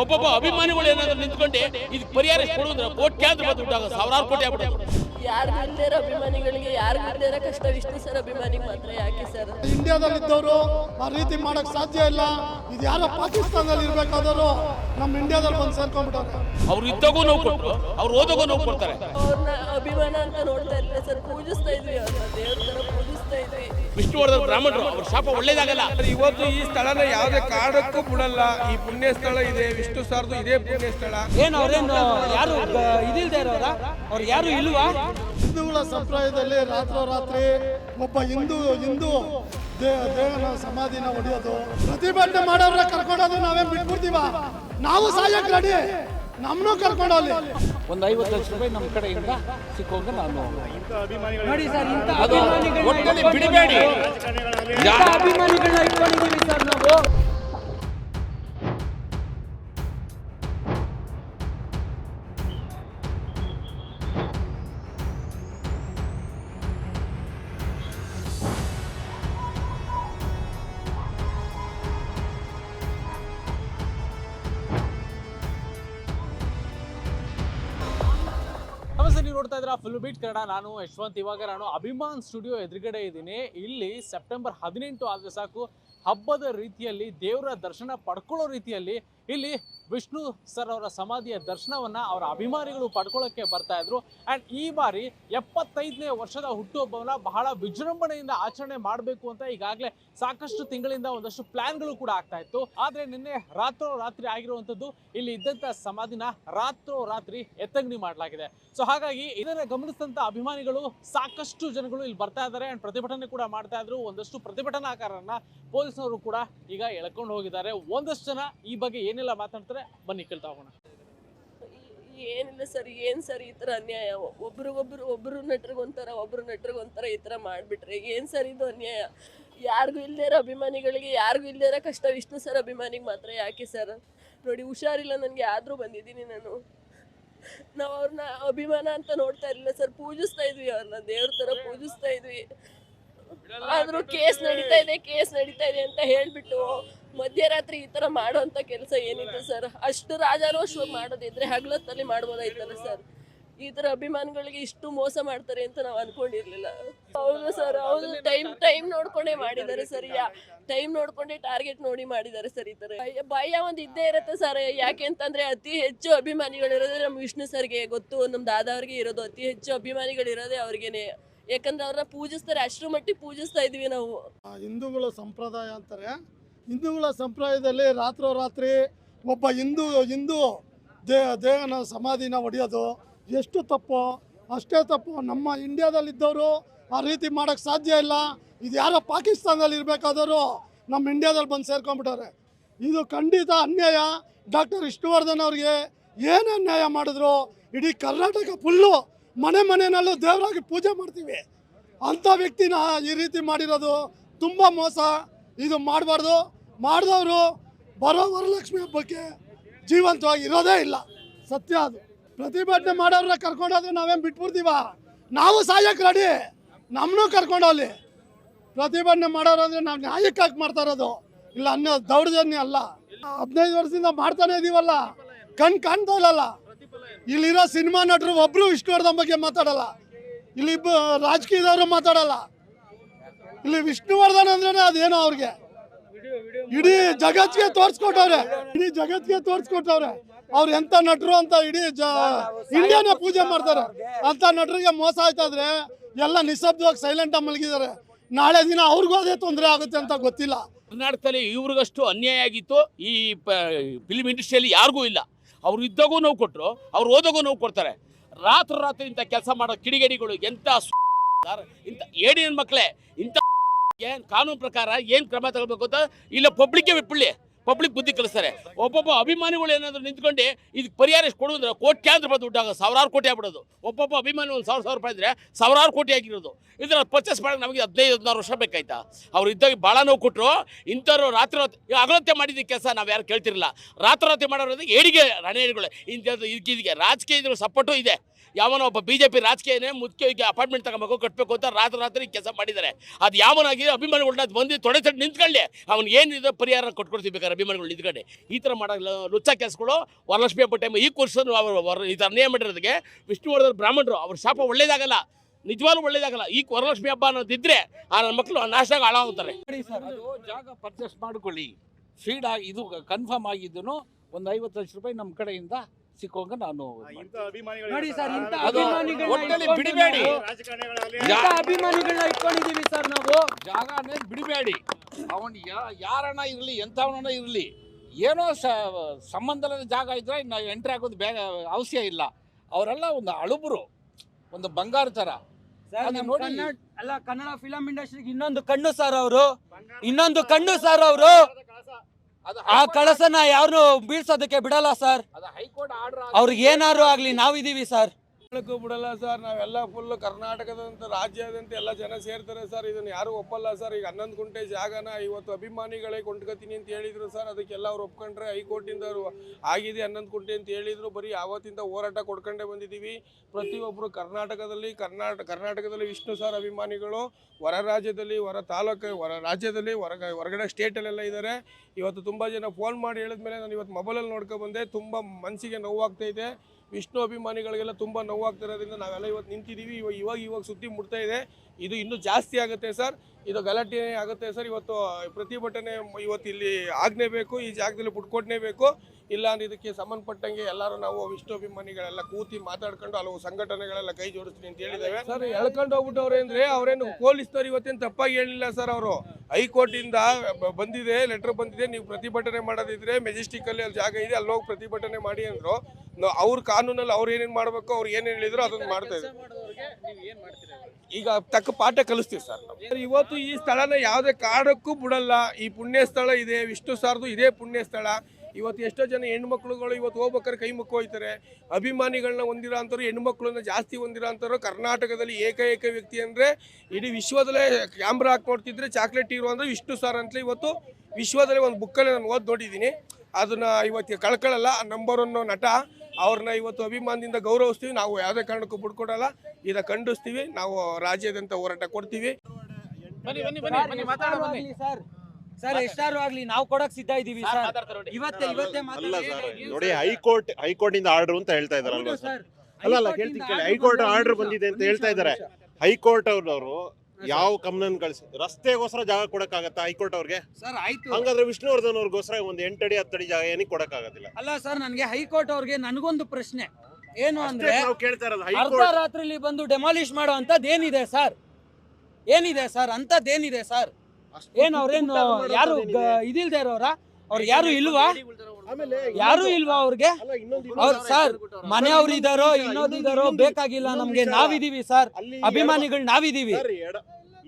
ಒಬ್ಬೊಬ್ಬ ಅಭಿಮಾನಿಗಳು ಏನಾದ್ರು ನಿಂತ್ಕೊಂಡೆ ಇದು ಪರಿಹಾರ ಕೊಡುವುದ್ರ ಕೋಟ್ಯಾಂತರ ರೂಪಾಯಿ ದುಡ್ಡು ಆಗುತ್ತೆ ಸಾವಿರಾರು ಕೋಟಿ ಆಗ್ಬಿಡುತ್ತೆ. ಯಾರು ಇರೋ ಅಭಿಮಾನಿಗಳಿಗೆ ಯಾರು ಮುಂದೆ ಇರೋ ಕಷ್ಟ ವಿಷ್ಣು ಸರ್ ಅಭಿಮಾನಿಗೆ ಮಾತ್ರ ಯಾಕೆ ಸರ್? ಇಂಡಿಯಾದಲ್ಲಿ ಇದ್ದವರು ಆ ರೀತಿ ಮಾಡಕ್ ಸಾಧ್ಯ ಇಲ್ಲ. ಇದು ಯಾರೋ ಪಾಕಿಸ್ತಾನದಲ್ಲಿ ಇರ್ಬೇಕಾದವರು ನಮ್ಮ ಇಂಡಿಯಾದಲ್ಲಿ ಬಂದು ಸೇರ್ಕೊಂಡ್ಬಿಟ್ಟಾರೆ ಅವ್ರು ಇದ್ದಾಗೂ ನೋವು ಕೊಟ್ಟರು ಅವ್ರು ಓದೋಗೂ ನೋವು ಕೊಡ್ತಾರೆ. ಅವ್ರನ್ನ ಅಭಿಮಾನ ಅಂತ ನೋಡ್ತಾ ಇದ್ರೆ ಸರ್ ಪೂಜಿಸ್ತಾ ಇದ್ವಿ ಅವ್ರನ್ನ ದೇವ್ರ ತರ ಪೂಜಿಸ್ತಾ ಇದ್ವಿ. ವಿಷ್ಣುವರ್ಧನ್ ಬ್ರಾಹ್ಮಣರು ಅವ್ರ ಶಾಪ ಒಳ್ಳೇದಾಗಲ್ಲ. ಇವತ್ತು ಈ ಸ್ಥಳನ ಯಾವುದೇ ಕಾರಣಕ್ಕೂ ಬಿಡಲ್ಲ. ಈ ಪುಣ್ಯ ಸ್ಥಳ ಇದೆ ವಿಷ್ಣು ಸಾರ್ದು ಇದೇ ಪುಣ್ಯ ಸ್ಥಳ ಏನು ಅವ್ರೇನು ಯಾರು ಇದಿಲ್ಲದೇ ಇದಿಲ್ದೇ ಇರೋರ ಅವ್ರು ಯಾರು ಇಲ್ವಾ? ಹಿಂದೂಗಳ ಸಂಪ್ರದಾಯದಲ್ಲಿ ರಾತ್ರೋರಾತ್ರಿ ಒಬ್ಬ ಹಿಂದೂ ಹಿಂದೂ ದೇವನ ಸಮಾಧಿನ ಹೊಡೆಯೋದು ಪ್ರತಿಭಟನೆ ಮಾಡೋರ ಕರ್ಕೊಂಡೋದು ನಾವೇನ್ ಬಿಟ್ಬಿಡ್ತೀವ? ನಾವು ಸಾಯಕ್ ರೆಡಿ ನಮ್ಮನ್ನು ಕರ್ಕೊಂಡೋಗ್ಲಿ ಒಂದು ಐವತ್ತು ಲಕ್ಷ ರೂಪಾಯಿ ನಮ್ಮ ಕಡೆಯಿಂದ ಸಿಕ್ಕೋಂಗ ನಾನು. ನೋಡಿ ಸರ್ ಇಂಥ ಒಟ್ಟಲ್ಲಿ ಬಿಡಬೇಡಿ. ಅಭಿಮಾನಿಗಳನ್ನ ಇಟ್ಕೊಂಡಿದ್ದೀವಿ ಸರ್ ನಾವು. ನೀವು ನೋಡ್ತಾ ಇದ್ದೀರಾ? Full beat Kannada. ನಾನು ಯಶವಂತ್. ಇವಾಗ ನಾನು ಅಭಿಮಾನ್ ಸ್ಟುಡಿಯೋ ಎದುರುಗಡೆ ಇದ್ದೀನಿ. ಇಲ್ಲಿ ಸೆಪ್ಟೆಂಬರ್ ಹದಿನೆಂಟು ಆದ್ರೆ ಸಾಕು. ಹಬ್ಬದ ರೀತಿಯಲ್ಲಿ ದೇವರ ದರ್ಶನ ಪಡ್ಕೊಳ್ಳೋ ರೀತಿಯಲ್ಲಿ ಇಲ್ಲಿ ವಿಷ್ಣು ಸರ್ ಅವರ ಸಮಾಧಿಯ ದರ್ಶನವನ್ನ ಅವರ ಅಭಿಮಾನಿಗಳು ಪಡ್ಕೊಳ್ಳೋಕೆ ಬರ್ತಾ ಇದ್ರು. ಅಂಡ್ ಈ ಬಾರಿ ಎಪ್ಪತ್ತೈದನೇ ವರ್ಷದ ಹುಟ್ಟುಹಬ್ಬವನ್ನ ಬಹಳ ವಿಜೃಂಭಣೆಯಿಂದ ಆಚರಣೆ ಮಾಡಬೇಕು ಅಂತ ಈಗಾಗಲೇ ಸಾಕಷ್ಟು ತಿಂಗಳಿಂದ ಒಂದಷ್ಟು ಪ್ಲಾನ್ಗಳು ಕೂಡ ಆಗ್ತಾ ಇತ್ತು. ಆದ್ರೆ ನಿನ್ನೆ ರಾತ್ರೋ ರಾತ್ರಿ ಆಗಿರುವಂಥದ್ದು ಇಲ್ಲಿ ಇದ್ದಂತ ಸಮಾಧಿನ ರಾತ್ರೋ ರಾತ್ರಿ ಎತ್ತಂಗಡಿ ಮಾಡಲಾಗಿದೆ. ಸೊ ಹಾಗಾಗಿ ಇದನ್ನ ಗಮನಿಸಿದಂತ ಅಭಿಮಾನಿಗಳು ಸಾಕಷ್ಟು ಜನಗಳು ಇಲ್ಲಿ ಬರ್ತಾ ಇದ್ದಾರೆ. ಅಂಡ್ ಪ್ರತಿಭಟನೆ ಕೂಡ ಮಾಡ್ತಾ ಇದ್ರು. ಒಂದಷ್ಟು ಪ್ರತಿಭಟನಾಕಾರರನ್ನ ಪೊಲೀಸರು ಕೂಡ ಈಗ ಎಳ್ಕೊಂಡು ಹೋಗಿದ್ದಾರೆ. ಒಂದಷ್ಟು ಜನ ಈ ಬಗ್ಗೆ ಏನೆಲ್ಲ ಮಾತಾಡ್ತಾರೆ ಬನ್ನಿ ಕೇಳ್ತಾ ಹೋಗೋಣ. ಏನಿಲ್ಲ ಸರ್ ಏನ್ ಸರ್ ಈ ತರ ಅನ್ಯಾಯ? ಒಬ್ರಿಗೊಬ್ರು ಒಬ್ರು ನಟ್ರಿಗೊಂಥರ ಒಬ್ರು ನಟ್ರಿಗೊಂಥರ ಈ ತರ ಮಾಡ್ಬಿಟ್ರೆ ಏನ್ ಸರ್ ಇದು ಅನ್ಯಾಯ? ಯಾರಿಗೂ ಇಲ್ಲದೇ ಇರೋ ಅಭಿಮಾನಿಗಳಿಗೆ ಯಾರಿಗೂ ಇಲ್ಲದೇ ಇರೋ ಕಷ್ಟ ವಿಷ್ಣು ಸರ್ ಅಭಿಮಾನಿಗೆ ಮಾತ್ರ ಯಾಕೆ ಸರ್? ನೋಡಿ ಹುಷಾರಿಲ್ಲ ನನಗೆ ಆದ್ರೂ ಬಂದಿದ್ದೀನಿ ನಾನು. ನಾವು ಅವ್ರನ್ನ ಅಭಿಮಾನ ಅಂತ ನೋಡ್ತಾ ಇರ್ಲಿಲ್ಲ ಸರ್ ಪೂಜಿಸ್ತಾ ಇದ್ವಿ ಅವ್ರನ್ನ ದೇವ್ರ ತರ ಪೂಜಿಸ್ತಾ ಇದ್ವಿ. ಆದ್ರೂ ಕೇಸ್ ನಡೀತಾ ಇದೆ ಕೇಸ್ ನಡೀತಾ ಇದೆ ಅಂತ ಹೇಳ್ಬಿಟ್ಟು ಮಧ್ಯರಾತ್ರಿ ಈ ತರ ಮಾಡುವಂತ ಕೆಲಸ ಏನಿದೆ ಸರ್? ಅಷ್ಟು ರಾಜಾರೋಷವಾಗಿ ಮಾಡೋದಿದ್ರೆ ಹಗಲತ್ತಲ್ಲಿ ಮಾಡ್ಬೋದಾಯ್ತಲ್ಲ ಸರ್? ಈ ತರ ಅಭಿಮಾನಿಗಳಿಗೆ ಇಷ್ಟು ಮೋಸ ಮಾಡ್ತಾರೆ ಅಂತ ನಾವು ಅನ್ಕೊಂಡಿರ್ಲಿಲ್ಲ. ಹೌದು ಸರ್ ಹೌದು. ಟೈಮ್ ಟೈಮ್ ನೋಡ್ಕೊಂಡೇ ಮಾಡಿದ್ದಾರೆ ಸರ್. ಯಾ ಟೈಮ್ ನೋಡ್ಕೊಂಡೇ ಟಾರ್ಗೆಟ್ ನೋಡಿ ಮಾಡಿದ್ದಾರೆ ಸರ್ ಈ ತರ. ಭಯ- ಭಯ ಒಂದ್ ಇದ್ದೇ ಇರುತ್ತೆ ಸರ್. ಯಾಕೆ ಅಂತಂದ್ರೆ ಅತಿ ಹೆಚ್ಚು ಅಭಿಮಾನಿಗಳಿರೋದೇ ನಮ್ಮ ವಿಷ್ಣು ಸರ್ಗೆ ಗೊತ್ತು. ನಮ್ಮ ದಾದಾವ್ರಿಗೆ ಇರೋದು ಅತಿ ಹೆಚ್ಚು ಅಭಿಮಾನಿಗಳಿರೋದೇ ಅವ್ರಿಗೇನೆ. ಯಾಕಂದ್ರೆ ಅವ್ರನ್ನ ಪೂಜಿಸ್ತಾರೆ ಅಷ್ಟ್ರ ಮಟ್ಟಿಗೆ ಪೂಜಿಸ್ತಾ ಇದ್ವಿ ನಾವು. ಹಿಂದೂಗಳ ಸಂಪ್ರದಾಯ ಅಂತಾರೆ ಹಿಂದೂಗಳ ಸಂಪ್ರದಾಯದಲ್ಲಿ ರಾತ್ರೋರಾತ್ರಿ ಒಬ್ಬ ಹಿಂದೂ ಹಿಂದೂ ದೇ ದೇವನ ಸಮಾಧಿನ ಹೊಡೆಯೋದು ಎಷ್ಟು ತಪ್ಪು ಅಷ್ಟೇ ತಪ್ಪು ನಮ್ಮ ಇಂಡಿಯಾದಲ್ಲಿದ್ದವರು ಆ ರೀತಿ ಮಾಡೋಕ್ಕೆ ಸಾಧ್ಯ ಇಲ್ಲ. ಇದು ಯಾರೋ ಪಾಕಿಸ್ತಾನದಲ್ಲಿ ಇರಬೇಕಾದವರು ನಮ್ಮ ಇಂಡಿಯಾದಲ್ಲಿ ಬಂದು ಸೇರ್ಕೊಂಡ್ಬಿಟ್ಟವ್ರೆ. ಇದು ಖಂಡಿತ ಅನ್ಯಾಯ. ಡಾಕ್ಟರ್ ವಿಷ್ಣುವರ್ಧನ್ ಅವ್ರಿಗೆ ಏನು ಅನ್ಯಾಯ ಮಾಡಿದ್ರು? ಇಡೀ ಕರ್ನಾಟಕ ಫುಲ್ಲು ಮನೆ ಮನೆಯಲ್ಲೂ ದೇವರಾಗಿ ಪೂಜೆ ಮಾಡ್ತೀವಿ. ಅಂಥ ವ್ಯಕ್ತಿನ ಈ ರೀತಿ ಮಾಡಿರೋದು ತುಂಬ ಮೋಸ. ಇದು ಮಾಡಬಾರ್ದು. ಮಾಡಿದವರು ಬರೋ ವರಲಕ್ಷ್ಮಿ ಹಬ್ಬಕ್ಕೆ ಜೀವಂತವಾಗಿ ಇರೋದೇ ಇಲ್ಲ. ಸತ್ಯ ಅದು. ಪ್ರತಿಭಟನೆ ಮಾಡೋರನ್ನ ಕರ್ಕೊಂಡೋದ್ರೆ ನಾವೇನು ಬಿಟ್ಬಿಡ್ತೀವ? ನಾವು ಸಾಯಕ್ಕೆ ರೆಡಿ. ನಮ್ಮನ್ನೂ ಕರ್ಕೊಂಡೋಗ್ಲಿ ಪ್ರತಿಭಟನೆ ಮಾಡೋರು ನಾವು ನ್ಯಾಯಕ್ಕಾಗಿ ಮಾಡ್ತಾ ಇರೋದು. ಇಲ್ಲ ಅನ್ನೋ ದೌರ್ಜನ್ಯ ಅಲ್ಲ. ಹದಿನೈದು ವರ್ಷದಿಂದ ಮಾಡ್ತಾನೆ ಇದೀವಲ್ಲ. ಕಣ್ ಕಾಣ್ತಾ ಇಲ್ಲಲ್ಲ. ಇಲ್ಲಿರೋ ಸಿನಿಮಾ ನಟರು ಒಬ್ರು ವಿಷ್ಣುವರ್ಧನ್ ಬಗ್ಗೆ ಮಾತಾಡಲ್ಲ. ಇಲ್ಲಿ ರಾಜಕೀಯದವರು ಮಾತಾಡಲ್ಲ. ಇಲ್ಲಿ ವಿಷ್ಣುವರ್ಧನ್ ಅಂದ್ರೆ ಅದೇನೋ ಅವ್ರಿಗೆ. ಇಡೀ ಜಗತ್ಗೆ ತೋರ್ಸ್ಕೊಟ್ಟವ್ರೆ. ಇಡೀ ಜಗತ್ಗೆ ತೋರ್ಸ್ಕೊಟ್ಟವ್ರೆ. ಅವ್ರು ಎಂತ ನಟರು ಅಂತ ಇಡೀ ಇಂಡಿಯಾನ ಪೂಜೆ ಮಾಡ್ತಾರೆ. ಅಂತ ನಟರಿಗೆ ಮೋಸ ಆಯ್ತಾದ್ರೆ ಎಲ್ಲ ನಿಶಬ್ದವಾಗಿ ಸೈಲೆಂಟ್ ಆಗಿ ಮಲಗಿದ್ದಾರೆ. ನಾಳೆ ದಿನ ಅವ್ರಿಗೂ ಅದೇ ತೊಂದರೆ ಆಗುತ್ತೆ ಅಂತ ಗೊತ್ತಿಲ್ಲ. ಕರ್ನಾಟಕದಲ್ಲಿ ಇವ್ರಿಗಷ್ಟು ಅನ್ಯಾಯ ಆಗಿತ್ತು. ಈ ಫಿಲ್ಮ್ ಇಂಡಸ್ಟ್ರಿಯಲ್ಲಿ ಯಾರಿಗೂ ಇಲ್ಲ. ಅವ್ರು ಇದ್ದಾಗೂ ನೋವು ಕೊಟ್ಟರು ಅವ್ರು ಓದೋಗೂ ನೋವು ಕೊಡ್ತಾರೆ. ರಾತ್ರಿ ರಾತ್ರಿ ಇಂಥ ಕೆಲಸ ಮಾಡೋ ಕಿಡಿಗೇಡಿಗಳು ಎಂಥ ಇಂಥ ಏಡಿ ಮಕ್ಕಳೇ ಇಂಥ ಏನು ಕಾನೂನು ಪ್ರಕಾರ ಏನು ಕ್ರಮ ತಗೋಬೇಕು ಅಂತ ಇಲ್ಲ ಪಬ್ಲಿಕ್ಗೆ ಬಿಟ್ಬಿಡ್ಲಿ ಪಬ್ಲಿಕ್ ಬುದ್ಧಿ ಕಲಿಸ್ತಾರೆ. ಒಬ್ಬೊಬ್ಬ ಅಭಿಮಾನಿಗಳು ಏನಾದರೂ ನಿಂತ್ಕೊಂಡು ಇದಕ್ಕೆ ಪರಿಹಾರ ಎಷ್ಟು ಕೋಟಿ ಕೋಟ್ಯಾಂತರ ರೂಪಾಯಿ ದುಡ್ಡು ಆಗೋದು ಸಾವಿರಾರು ಕೋಟಿ ಆಗ್ಬಿಡೋದು. ಒಬ್ಬೊಬ್ಬ ಅಭಿಮಾನಿ ಒಂದು ಸಾವಿರ ಸಾವಿರ ರೂಪಾಯಿ ಇದ್ರೆ ಸಾವಿರಾರು ಕೋಟಿ ಆಗಿರೋದು. ಇದನ್ನ ಪರ್ಚೇಸ್ ಮಾಡೋಕೆ ನಮಗೆ ಹದಿನೈದು, ಹದಿನಾರು ವರ್ಷ ಬೇಕಾಯ್ತಾ? ಅವ್ರು ಇದ್ದಾಗ ಭಾಳ ನೋವು ಕೊಟ್ಟರು ಇಂಥವ್ರು ರಾತ್ರಿ ರಾತ್ರಿ ಅಗಲತ್ತೆ ಮಾಡಿದ ಕೆಲಸ ನಾವು ಯಾರು ಕೇಳ್ತಿರಲಿಲ್ಲ. ರಾತ್ರಿ ರಾತ್ರಿ ಮಾಡೋರು ಏಡಿಗೆ ರಣೇಡಿಗಳು ಇಂಥದ್ದು ಇದಕ್ಕೆ ಇದಕ್ಕೆ ರಾಜಕೀಯ ಇದ್ರ ಸಪೋರ್ಟು ಇದೆ. ಯಾವನೋ ಒಬ್ಬ ಬಿ ಜೆ ಪಿ ರಾಜಕೀಯನೇ ಮುಖ್ಯವಾಗಿ ಅಪಾರ್ಟ್ಮೆಂಟ್ ತಗೋಬೇಕು ಕಟ್ಟಬೇಕು ಅಂತ ರಾತ್ರಿ ರಾತ್ರಿ ಕೆಲಸ ಮಾಡಿದ್ದಾರೆ. ಅದು ಯಾವನಾಗಿ ಅಭಿಮಾನಿಗಳನ್ನ ಬಂದು ತೊಡೆ ತಟ್ಟು ನಿಂತ್ಕೊಳ್ಳಿ ಅವ್ನು ಏನಿದೆ ಪರಿಹಾರ ಕೊಟ್ಕೊಡ್ತೀವಿ ಬೇಕಾದ್ರೆ ಅಭಿಮಾನಿಗಳು ನಿಂತ್ಕೊಂಡು ಈ ಥರ ಮಾಡೋ ಲುಚ್ಚ ಕೆಲಸಗಳು ವರಲಕ್ಷ್ಮಿ ಹಬ್ಬ ಟೈಮ್ ಈ ಕೋರ್ಸನ್ನು ಅವರು ಈ ಥರ ಅನ್ಯಾಯ ಮಾಡಿರೋದಕ್ಕೆ ವಿಷ್ಣುವರ್ಧನ್ ಬ್ರಾಹ್ಮಣರು, ಅವ್ರ ಶಾಪ ಒಳ್ಳೇದಾಗಲ್ಲ. ನಿಜವಾಗ್ಲೂ ಒಳ್ಳೇದಾಗಲ್ಲ. ಈ ವರಲಕ್ಷ್ಮಿ ಹಬ್ಬ ಅನ್ನೋದಿದ್ರೆ ಆ ನನ್ನ ಮಕ್ಕಳು ನಾಶದಾಗ ಹಾಳಾಗುತ್ತಾರೆ ಅದು ಜಾಗ ಪರ್ಚೇಸ್ ಮಾಡ್ಕೊಳ್ಳಿ. ಫೀಡ್ ಇದು ಕನ್ಫರ್ಮ್ ಆಗಿದ್ದು ಒಂದು ಐವತ್ತು ಲಕ್ಷ ರೂಪಾಯಿ ನಮ್ಮ ಕಡೆಯಿಂದ ಸಿಕ್ಕುವಂಗ ನಾನು ನೋಡಿ ಸರ್. ಇಂಥ ಅದು ಒಟ್ಟಲ್ಲಿ ಅಭಿಮಾನಿಗಳನ್ನ ಇಟ್ಕೊಂಡಿದ್ದೀವಿ. ಅಭಿಮಾನಿಗಳನ್ನ ಇಟ್ಕೊಂಡಿದೀವಿ ಸರ್ ನಾವು. ಜಾಗ ಅನ್ನೋದು ಬಿಡಬೇಡಿ. ಅವನ್ ಯಾ ಯಾರನ್ನ ಇರಲಿ ಎಂಥವನ ಇರಲಿ ಏನೋ ಸ ಸಂಬಂಧ ಜಾಗ ಇದ್ರೆ ನಾವು ಎಂಟ್ರಿ ಹಾಕೋದು ಬೇಗ ಅವಶ್ಯ ಇಲ್ಲ. ಅವರೆಲ್ಲ ಒಂದು ಅಳುಬರು ಒಂದು ಬಂಗಾರ ಥರ ಸರ್, ಕನ್ನಡ ಅಲ್ಲ ಕನ್ನಡ ಫಿಲಂ ಇಂಡಸ್ಟ್ರಿಗೆ ಇನ್ನೊಂದು ಕಣ್ಣು ಸರ್ ಅವರು. ಇನ್ನೊಂದು ಕಣ್ಣು ಸರ್ ಅವರು. ಆ ಕಳಸನ ಯಾರು ಬೀಳ್ಸೋದಕ್ಕೆ ಬಿಡಲ್ಲ ಸರ್. ಅವ್ರಿಗೆ ಏನಾರು ಆಗ್ಲಿ ನಾವಿದೀವಿ ಸರ್. ಹೇಳಕ್ಕೂ ಬಿಡಲ್ಲ ಸರ್. ನಾವೆಲ್ಲ ಫುಲ್ ಕರ್ನಾಟಕದಂತ ರಾಜ್ಯದಂತ ಎಲ್ಲ ಜನ ಸೇರ್ತಾರೆ ಸರ್. ಇದನ್ನ ಯಾರು ಒಪ್ಪಲ್ಲ ಸರ್. ಈಗ ಹನ್ನೊಂದು ಗುಂಟೆ ಜಾಗನ ಇವತ್ತು ಅಭಿಮಾನಿಗಳೇ ಕೊಂಡ್ಕೊತೀನಿ ಅಂತ ಹೇಳಿದ್ರು ಸರ್. ಅದಕ್ಕೆಲ್ಲ ಅವ್ರು ಒಪ್ಕೊಂಡ್ರೆ ಹೈಕೋರ್ಟಿಂದ ಆಗಿದೆ ಹನ್ನೊಂದು ಗುಂಟೆ ಅಂತ ಹೇಳಿದ್ರು. ಬರೀ ಆವತ್ತಿಂದ ಹೋರಾಟ ಕೊಡ್ಕೊಂಡೇ ಬಂದಿದ್ದೀವಿ. ಪ್ರತಿಯೊಬ್ಬರು ಕರ್ನಾಟಕದಲ್ಲಿ ಕರ್ನಾಟಕ ಕರ್ನಾಟಕದಲ್ಲಿ ವಿಷ್ಣು ಸರ್ ಅಭಿಮಾನಿಗಳು, ಹೊರ ರಾಜ್ಯದಲ್ಲಿ, ಹೊರ ತಾಲೂಕು, ಹೊರ ರಾಜ್ಯದಲ್ಲಿ ಹೊರಗ ಹೊರಗಡೆ ಸ್ಟೇಟಲ್ಲೆಲ್ಲ ಇದ್ದಾರೆ ಇವತ್ತು ತುಂಬ ಜನ ಫೋನ್ ಮಾಡಿ ಹೇಳಿದ್ಮೇಲೆ ನಾನು ಇವತ್ತು ಮೊಬೈಲಲ್ಲಿ ನೋಡ್ಕೊ ಬಂದೆ. ತುಂಬ ಮನಸ್ಸಿಗೆ ನೋವಾಗ್ತಾ ಇದೆ. ವಿಷ್ಣು ಅಭಿಮಾನಿಗಳಿಗೆಲ್ಲ ತುಂಬ ನೋವಾಗ್ತಿರೋದ್ರಿಂದ ನಾವೆಲ್ಲ ಇವತ್ತು ನಿಂತಿದ್ದೀವಿ. ಇವಾಗ ಇವಾಗ ಇವಾಗ ಸುದ್ದಿ ಮುಟ್ತಾ ಇದೆ. ಇದು ಇನ್ನೂ ಜಾಸ್ತಿ ಆಗುತ್ತೆ ಸರ್. ಇದು ಗಲಾಟೆ ಆಗುತ್ತೆ ಸರ್. ಇವತ್ತು ಪ್ರತಿಭಟನೆ ಇವತ್ತು ಇಲ್ಲಿ ಆಗಲೇಬೇಕು ಈ ಜಾಗದಲ್ಲಿ ಪುಟ್ಕೊಡ್ನೇಬೇಕು. ಇಲ್ಲ ಅಂದ್ರೆ ಇದಕ್ಕೆ ಸಂಬಂಧಪಟ್ಟಂಗೆ ಎಲ್ಲರೂ ನಾವು ವಿಷ್ಣು ಅಭಿಮಾನಿಗಳೆಲ್ಲ ಕೂತಿ ಮಾತಾಡ್ಕೊಂಡು ಹಲವು ಸಂಘಟನೆಗಳೆಲ್ಲ ಕೈ ಜೋಡಿಸ್ತೀನಿ ಅಂತ ಹೇಳಿದ್ದೇವೆ. ಸರ್, ಎಳ್ಕೊಂಡು ಹೋಗ್ಬಿಟ್ಟವ್ರೆ ಅಂದ್ರೆ ಅವರೇನು ಪೊಲೀಸ್ನವ್ರು ಇವತ್ತೇನು ತಪ್ಪಾಗಿ ಹೇಳಿಲ್ಲ ಸರ್ ಅವರು? ಹೈಕೋರ್ಟಿಂದ ಬಂದಿದೆ, ಲೆಟ್ರ್ ಬಂದಿದೆ. ನೀವು ಪ್ರತಿಭಟನೆ ಮಾಡೋದಿದ್ರೆ ಮೆಜೆಸ್ಟಿಕಲ್ಲಿ ಅಲ್ಲಿ ಜಾಗ ಇದೆ ಅಲ್ಲಿ ಹೋಗಿ ಪ್ರತಿಭಟನೆ ಮಾಡಿ ಅಂದ್ರು. ಅವ್ರ ಕಾನೂನಲ್ಲಿ ಅವ್ರು ಏನೇನು ಮಾಡಬೇಕು ಅವ್ರು ಏನೇನು ಹೇಳಿದ್ರು ಅದನ್ನು ಮಾಡ್ತಾ ಇದ್ದೀವಿ ಈಗ ತಕ್ಕ ಪಾಠ ಕಲಿಸ್ತೀವಿ ಸರ್ ನಾವು. ಇವತ್ತು ಈ ಸ್ಥಳನ ಯಾವುದೇ ಕಾರಣಕ್ಕೂ ಬಿಡಲ್ಲ. ಈ ಪುಣ್ಯ ಸ್ಥಳ ಇದೆ ವಿಷ್ಣು ಸಾರ್ದು ಇದೇ ಪುಣ್ಯ ಸ್ಥಳ ಇವತ್ತು ಎಷ್ಟೋ ಜನ ಹೆಣ್ಮಕ್ಳುಗಳು ಇವತ್ತು ಹೋಗ್ಬೇಕಾದ್ರೆ ಕೈ ಮುಕ್ಕು ಹೋಯ್ತಾರೆ. ಅಭಿಮಾನಿಗಳನ್ನ ಹೊಂದಿರೋ ಅಂಥವ್ರು ಹೆಣ್ಮಕ್ಳನ್ನ ಜಾಸ್ತಿ ಹೊಂದಿರೋ ಅಂಥವ್ರು ಕರ್ನಾಟಕದಲ್ಲಿ ಏಕೈಕ ವ್ಯಕ್ತಿ ಅಂದರೆ ಇಡೀ ವಿಶ್ವದಲ್ಲೇ ಕ್ಯಾಮ್ರಾ ಹಾಕಿ ನೋಡ್ತಿದ್ರೆ ಚಾಕ್ಲೇಟ್ ಹೀರೋ ಅಂದರೆ ವಿಷ್ಣು ಸಾರ್ ಅಂತಲೇ ಇವತ್ತು ವಿಶ್ವದಲ್ಲೇ ಒಂದು ಬುಕ್ಕಲ್ಲಿ ನಾನು ಓದಿ ನೋಡಿದ್ದೀನಿ. ಅದನ್ನ ಇವತ್ತಿಗೆ ಕಳ್ಕೊಳ್ಳಲ್ಲ. ನಂಬರ್ ಒನ್ ನಟ. ಅವ್ರನ್ನ ಇವತ್ತು ಅಭಿಮಾನದಿಂದ ಗೌರವಿಸ್ತೀವಿ. ನಾವು ಯಾವುದೇ ಕಾರಣಕ್ಕೂ ಬಿಡ್ಕೊಡಲ್ಲ ಇದ ಖಂಡಿಸ್ತೀವಿ. ನಾವು ರಾಜ್ಯಾದ್ಯಂತ ಹೋರಾಟ ಕೊಡ್ತೀವಿ. ಬನ್ನಿ ಬನ್ನಿ ಬನ್ನಿ ಬನ್ನಿ ಮಾತಾಡೋಣ ಬನ್ನಿ. ಸರ್? ಸರ್ ಎಷ್ಟಾರು ಆಗ್ಲಿ? ನಾವು ಕೊಡಕ್ ಸಿದ್ಧ ಇದೀವಿ ಸರ್ ಇವತ್ತೇ ಇವತ್ತೇ ಅಲ್ಲ ಸರ್ ಮಾತಾಡಿ ನೋಡಿ ಹೈಕೋರ್ಟ್ ಹೈಕೋರ್ಟ್ ಇಂದ ಆರ್ಡರ್ ಅಂತ ಹೇಳ್ತಾ ಇದಾರೆ ಸರ್? ಅಲ್ಲ ಅಲ್ಲ ಕೇಳ್ತೀನಿ ಕೇಳಿ. ಹೈಕೋರ್ಟ್ ಆರ್ಡರ್ ಬಂದಿದೆ ಅಂತ ಹೇಳ್ತಾ ಇದ್ದಾರೆ ಹೈಕೋರ್ಟ್ ಅವ್ರವ್ರು ಯಾವ ಕಂಪ್ನನ್ ಕಳಿಸಿ ರಸ್ತೆಗೋಸ್ಕರ ಜಾಗ ಕೊಡಕ್ಕಾಗತ್ತಾ ಹೈಕೋರ್ಟ್ ಅವ್ರಿಗೆ? ಸರ್ ಆಯ್ತು. ಹಂಗಾದ್ರೆ ವಿಷ್ಣುವರ್ಧನ್ ಅವ್ರಿಗೋಸ್ಕರ ಒಂದ್ ಎಂಟಡಿ ಹತ್ತಡಿ ಜಾಗ ಏನಕ್ಕೆ ಕೊಡಕ್ಕಾಗತ್ತಿಲ್ಲ ಅಲ್ಲ ಸರ್ ನನ್ಗೆ ಹೈಕೋರ್ಟ್ ಅವ್ರಿಗೆ ನನಗೊಂದು ಪ್ರಶ್ನೆ. ಏನು ಅಂದ್ರೆ ನಾವು ಕೇಳ್ತಾ ಇರೋದು ಅರ್ಧ ಹೈಕೋರ್ಟ್ ರಾತ್ರಿಲಿ ಬಂದು ಡೆಮಾಲಿಷ್ ಮಾಡೋ ಅಂತದ್ ಏನಿದೆ ಸರ್ ಏನಿದೆ ಸರ್ ಅಂತದ್ದೇನಿದೆ ಸರ್ ಏನ್ ಅವ್ರೇನು ಯಾರು ಗ- ಇದಿಲ್ದೇ ಇರೋರ? ಅವ್ರು ಯಾರು ಇಲ್ವಾ? ಆಮೇಲೆ ಯಾರು ಇಲ್ವಾ ಅವ್ರಿಗೆ? ಅವ್ರ ಸರ್ ಮನೆ ಸರ್ ಮನೆಯವ್ರು ಇದಾರೋ ಇನ್ನೊಂದು ಇದಾರೋ ಬೇಕಾಗಿಲ್ಲ ನಮ್ಗೆ ನಾವಿದೀವಿ ಸರ್. ಅಭಿಮಾನಿಗಳು ನಾವಿದೀವಿ.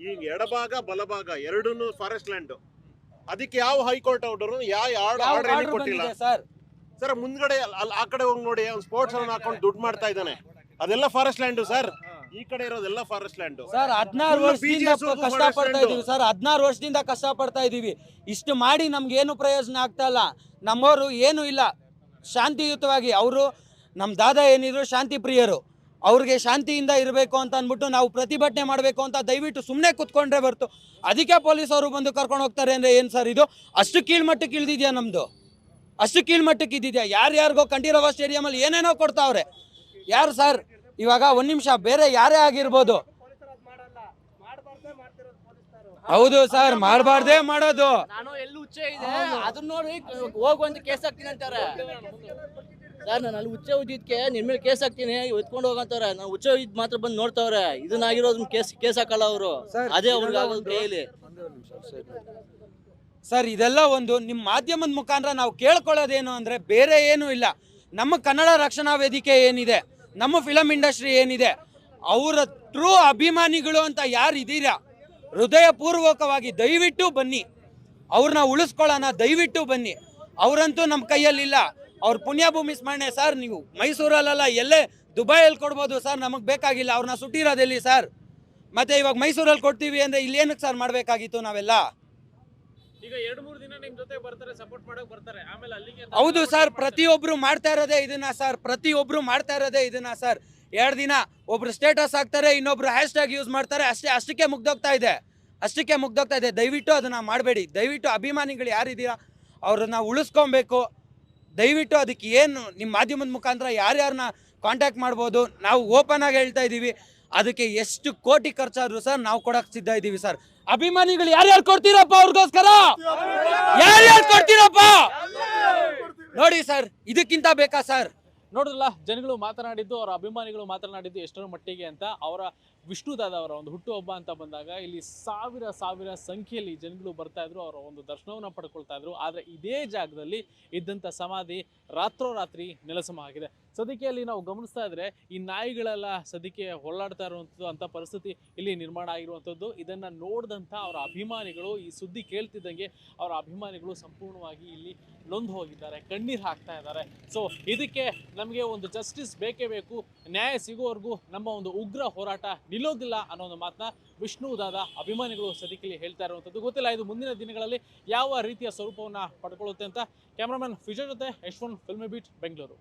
ಈಗ ಎಡಭಾಗ ಬಲಭಾಗ ಎರಡೂ ಫಾರೆಸ್ಟ್ ಲ್ಯಾಂಡ್ ಅದಕ್ಕೆ ಯಾವ ಹೈಕೋರ್ಟ್ ಆರ್ಡರ್ ಯಾವ ಯಾವ ಆರ್ಡರ್ ಆರ್ಡರ್ ಕೊಟ್ಟಿಲ್ಲ? ಸರ್? ಸರ್ ಮುಂದ್ಗಡೆ ಅಲ್ಲಿ ಆ ಕಡೆ ಹೋಗಿ ನೋಡಿ ಅವ್ನು ಸ್ಪೋರ್ಟ್ಸ್ ಅವ್ನು ಹಾಕೊಂಡು ದುಡ್ಡು ಮಾಡ್ತಾ ಇದ್ದಾನೆ. ಅದೆಲ್ಲ ಫಾರೆಸ್ಟ್ ಲ್ಯಾಂಡ್ ಸರ್. ಈ ಕಡೆ ಇರೋದೆಲ್ಲ ಫಾರೆಸ್ಟ್ ಲ್ಯಾಂಡ್ ಸರ್ ಹದಿನಾರು ವರ್ಷದಿಂದ ಕಷ್ಟ ಪಡ್ತಾ ಇದೀವಿ ಸರ್ ಹದಿನಾರು ವರ್ಷದಿಂದ ಕಷ್ಟ ಪಡ್ತಾ ಇದೀವಿ. ಇಷ್ಟು ಮಾಡಿ ನಮ್ಗೆ ಏನು ಪ್ರಯೋಜನ ಆಗ್ತಾ ಇಲ್ಲ. ನಮ್ಮವರು ಏನು ಇಲ್ಲ. ಶಾಂತಿಯುತವಾಗಿ ಅವರು ನಮ್ಮ ದಾದಾ ಏನಿದ್ರು ಶಾಂತಿ ಪ್ರಿಯರು. ಅವ್ರಿಗೆ ಶಾಂತಿಯಿಂದ ಇರಬೇಕು ಅಂತ ಅಂದ್ಬಿಟ್ಟು ನಾವು ಪ್ರತಿಭಟನೆ ಮಾಡಬೇಕು ಅಂತ ದಯವಿಟ್ಟು ಸುಮ್ಮನೆ ಕುತ್ಕೊಂಡ್ರೆ ಬರ್ತು. ಅದಕ್ಕೆ ಪೊಲೀಸ್ ಅವರು ಬಂದು ಕರ್ಕೊಂಡು ಹೋಗ್ತಾರೆ ಅಂದರೆ ಏನು ಸರ್ ಇದು? ಅಷ್ಟು ಕೀಳ್ಮಟ್ಟಕ್ಕೆ ಇಳಿದಿದೆಯಾ ನಮ್ಮದು ಅಷ್ಟು ಕೀಳ್ಮಟ್ಟಕ್ಕೆ ಇದ್ದಿದ್ಯಾ? ಯಾರ್ಯಾರಿಗೋ ಕಂಠೀರವ ಸ್ಟೇಡಿಯಮಲ್ಲಿ ಏನೇನೋ ಕೊಡ್ತಾವ್ರೆ. ಯಾರು ಸರ್? ಇವಾಗ ಒಂದು ನಿಮಿಷ ಬೇರೆ ಯಾರೇ ಆಗಿರ್ಬೋದು. ಹೌದು ಸರ್ ಮಾಡಬಾರ್ದೇ ಮಾಡೋದು. ನಾನು ಎಲ್ಲಿ ಹುಚ್ಚೆ ಇದೆ ಅದನ್ನ ನೋಡಿ ಹೋಗು ಅಂತ ಕೇಸ್ ಹಾಕ್ತೀನಿ ಅಂತಾರೆ. ಸರ್ ನಾನು ಅಲ್ಲಿ ಹುಚ್ಚೆ ಉದ್ದಿದ್ಕೆ ನಿಮ್ಮ ಮೇಲೆ ಕೇಸ್ ಹಾಕ್ತೀನಿ ಎತ್ಕೊಂಡು ಹೋಗಂತಾರೆ ನಾನು ಹುಚ್ಚೆ ಇದ್ ಮಾತ್ರ ಬಂದು ನೋಡ್ತಾವ್ರೆ. ಇದನ್ನಾಗಿರೋದನ್ನ ಕೇಸ್ ಕೇಸ್ ಹಾಕಲ್ಲ ಅವರು. ಅದೇ ಇದೆಲ್ಲ ಅವ್ರಿಗೆ ಆಗೋದು ಒಂದು- ಕೈಯಲ್ಲಿ. ಸರ್ ಇದೆಲ್ಲ ಒಂದು ನಿಮ್ಮ ಮಾಧ್ಯಮದ ಮುಖಾಂತರ ನಾವು ಕೇಳ್ಕೊಳ್ಳೋದೇನು ಅಂದರೆ ಬೇರೆ ಏನೂ ಇಲ್ಲ. ನಮ್ಮ ಕನ್ನಡ ರಕ್ಷಣಾ ವೇದಿಕೆ ಏನಿದೆ? ನಮ್ಮ ಫಿಲಮ್ ಇಂಡಸ್ಟ್ರಿ ಏನಿದೆ, ಅವರ ಟ್ರೂ ಅಭಿಮಾನಿಗಳು ಅಂತ ಯಾರು ಇದ್ದೀರಾ ಹೃದಯಪೂರ್ವಕವಾಗಿ ದಯವಿಟ್ಟು ಬನ್ನಿ. ಅವ್ರನ್ನ ಉಳಿಸ್ಕೊಳ್ಳೋಣ, ದಯವಿಟ್ಟು ಬನ್ನಿ. ಅವರಂತೂ ನಮ್ಮ ಕೈಯಲ್ಲಿಲ್ಲ. ಅವ್ರ ಪುಣ್ಯಭೂಮಿ ಸ್ಮರಣೆ, ಸರ್, ನೀವು ಮೈಸೂರಲ್ಲೆಲ್ಲ ಎಲ್ಲೇ ದುಬೈಯಲ್ಲಿ ಕೊಡ್ಬೋದು, ಸರ್, ನಮಗೆ ಬೇಕಾಗಿಲ್ಲ. ಅವ್ರನ್ನ ಸುಟ್ಟಿರೋದೆಲ್ಲಿ, ಸರ್? ಮತ್ತೆ ಇವಾಗ ಮೈಸೂರಲ್ಲಿ ಕೊಡ್ತೀವಿ ಅಂದರೆ ಇಲ್ಲಿ ಏನಕ್ಕೆ ಸರ್, ಮಾಡಬೇಕಾಗಿತ್ತು ನಾವೆಲ್ಲ? ಹೌದು ಸರ್ ಪ್ರತಿಯೊಬ್ರು ಮಾಡ್ತಾ ಇರೋದೇ ಇದನ್ನ ಸರ್ ಪ್ರತಿಯೊಬ್ರು ಮಾಡ್ತಾ ಇರೋದೇ ಇದನ್ನ ಸರ್. ಎರಡು ದಿನ ಒಬ್ರು ಸ್ಟೇಟಸ್ ಹಾಕ್ತಾರೆ ಇನ್ನೊಬ್ರು ಹ್ಯಾಶ್ ಟ್ಯಾಗ್ ಯೂಸ್ ಮಾಡ್ತಾರೆ ಅಷ್ಟೇ ಅಷ್ಟಕ್ಕೆ ಮುಗ್ದೋಗ್ತಾ ಇದೆ. ಅಷ್ಟಕ್ಕೆ ಮುಗ್ದೋಗ್ತಾ ಇದೆ. ದಯವಿಟ್ಟು ಅದನ್ನ ಮಾಡಬೇಡಿ. ದಯವಿಟ್ಟು ಅಭಿಮಾನಿಗಳು ಯಾರಿದ್ದೀರಾ ಅವ್ರನ್ನ ಉಳಿಸ್ಕೊಬೇಕು. ದಯವಿಟ್ಟು ಅದಕ್ಕೆ ಏನು ನಿಮ್ಮ ಮಾಧ್ಯಮದ ಮುಖಾಂತರ ಯಾರ್ಯಾರನ್ನ ಕಾಂಟ್ಯಾಕ್ಟ್ ಮಾಡ್ಬೋದು ನಾವು ಓಪನ್ ಆಗಿ ಹೇಳ್ತಾ ಇದ್ದೀವಿ ಅದಕ್ಕೆ ಎಷ್ಟು ಕೋಟಿ ಖರ್ಚಾದ್ರು ಸರ್ ನಾವು ಕೊಡಕ್ ಸಿದ್ಧ ಇದೀವಿ ಸರ್. ಅಭಿಮಾನಿಗಳು ಯಾರ್ಯಾರು ಕೊಡ್ತೀರಪ್ಪ ಅವ್ರಿಗೋಸ್ಕರ? ಯಾರ್ಯಾರು ಕೊಡ್ತೀರಪ್ಪ? ನೋಡಿ ಸರ್, ಇದಕ್ಕಿಂತ ಬೇಕಾ ಸರ್? ನೋಡಿದ್ರಲ್ಲ, ಜನಗಳು ಮಾತನಾಡಿದ್ದು, ಅವರ ಅಭಿಮಾನಿಗಳು ಮಾತನಾಡಿದ್ದು ಎಷ್ಟರ ಮಟ್ಟಿಗೆ ಅಂತ ಅವರ ವಿಷ್ಣುದಾದ ಅವರ ಒಂದು ಹುಟ್ಟುಹಬ್ಬ ಅಂತ ಬಂದಾಗ ಇಲ್ಲಿ ಸಾವಿರ ಸಾವಿರ ಸಂಖ್ಯೆಯಲ್ಲಿ ಜನಗಳು ಬರ್ತಾ ಇದ್ರು, ಅವರ ಒಂದು ದರ್ಶನವನ್ನು ಪಡ್ಕೊಳ್ತಾ ಇದ್ರು. ಆದರೆ ಇದೇ ಜಾಗದಲ್ಲಿ ಇದ್ದಂಥ ಸಮಾಧಿ ರಾತ್ರೋರಾತ್ರಿ ನೆಲಸಮ ಆಗಿದೆ. ಸದ್ಯಕ್ಕೆ ನಾವು ಗಮನಿಸ್ತಾ ಇದ್ರೆ, ಈ ನಾಯಿಗಳೆಲ್ಲ ಸದ್ಯಕ್ಕೆ ಹೊಳ್ಳಾಡ್ತಾ ಇರುವಂಥದ್ದು ಅಂತ ಪರಿಸ್ಥಿತಿ ಇಲ್ಲಿ ನಿರ್ಮಾಣ ಆಗಿರುವಂಥದ್ದು. ಇದನ್ನ ನೋಡಿದಂಥ ಅವರ ಅಭಿಮಾನಿಗಳು ಈ ಸುದ್ದಿ ಕೇಳ್ತಿದ್ದಂಗೆ ಅವರ ಅಭಿಮಾನಿಗಳು ಸಂಪೂರ್ಣವಾಗಿ ಇಲ್ಲಿ ನೊಂದು ಹೋಗಿದ್ದಾರೆ, ಕಣ್ಣೀರು ಹಾಕ್ತಾ ಇದ್ದಾರೆ. ಸೊ ಇದಕ್ಕೆ ನಮಗೆ ಒಂದು ಜಸ್ಟಿಸ್ ಬೇಕೇ ಬೇಕು. ನ್ಯಾಯ ಸಿಗೋವರೆಗೂ ನಮ್ಮ ಒಂದು ಉಗ್ರ ಹೋರಾಟ ನಿಲ್ಲೋದಿಲ್ಲ ಅನ್ನೋ ಒಂದು ಮಾತನ್ನ ವಿಷ್ಣುದಾದ ಅಭಿಮಾನಿಗಳು ಸದ್ಯಕ್ಕೆ ಹೇಳ್ತಾ ಇರುವಂಥದ್ದು. ಗೊತ್ತಿಲ್ಲ, ಇದು ಮುಂದಿನ ದಿನಗಳಲ್ಲಿ ಯಾವ ರೀತಿಯ ಸ್ವರೂಪವನ್ನು ಪಡ್ಕೊಳ್ಳುತ್ತೆ ಅಂತ. ಕ್ಯಾಮ್ರಾಮನ್ ಫಿಜರ್ ಜೊತೆ ಯಶ್ವಂತ್, ಫಿಲ್ಮ್ ಬೀಟ್, ಬೆಂಗಳೂರು.